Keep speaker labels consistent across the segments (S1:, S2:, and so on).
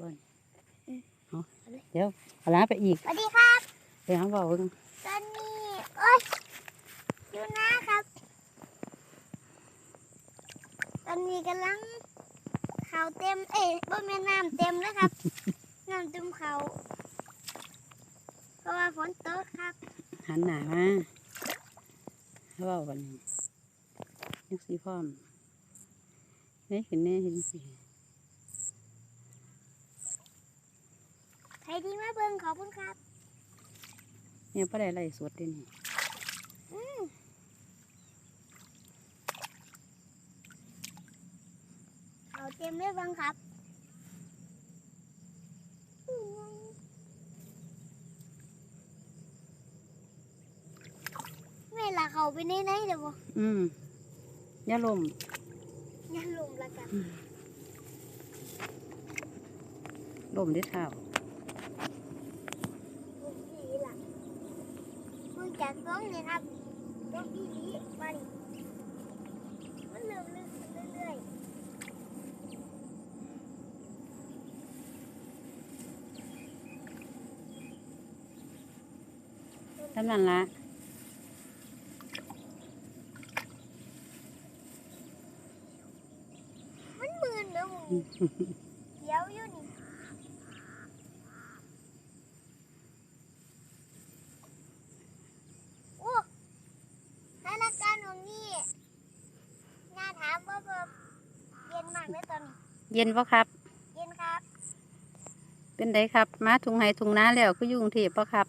S1: บ่น
S2: อืม
S1: เอาเดี๋ยวเอาล้างไปอีก
S2: สวัสดีครับ
S1: เดี๋ยวเขาบอกว่า
S2: ตอนนี้โอ้ยอยู่นะครับ ตอนนี้กำลังเขาวเต็ม เอ้ยบ่แม่นน้ำเต็มแล้วครับ น้ำเต็มเขาเพราะว่าฝนตกครับ
S1: หันหน้ามาเขาบอกวันนี้ยังสีพร้อมเฮ้ยเห็นแน่เห็นสิ
S2: ใครที่มาเบิ่งขอบคุณครับ
S1: เนี่ยประเดี๋ยวไล่สดเด้วยนี่
S2: เขาเต็มเลยเบิ่งครับเวลาเขาไปในไหนเดี๋ยวบ่
S1: อืมอย่าลม
S2: อย่าลุมละกัน
S1: ลมได้เท้า
S2: ลุมผีล่ะมึง จากตรงนี้ครับตรงพี่ลีมาดิมันเริ่มลึกขึ้นเรื่อย
S1: ทำนั่นละ
S2: ๆมันมืนเด้อมึงเขียวอยู่นี่โอ้สถานการณ์ของนี่น่าถามว่าแบบเย็นมากเลยตอนนี้
S1: เย็นปะครับ
S2: เย็นครับ
S1: เป็นไดครับ มาทุงไห้ทุงน้าแล้วก็ยุ่กรุงเทพปะครับ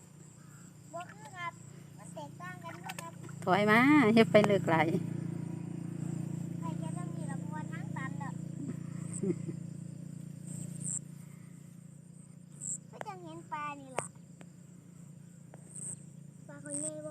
S2: บ่คือครับมันแตกต่างกันด้วยครับ
S1: ถอยมาเฮ็ดไปเลิกไหลาย
S2: ใครจะต้องมีละมวนทั้งตันเด้อก็จะเห็นปลานี่ล่ะปลาเขาใหญ่บ่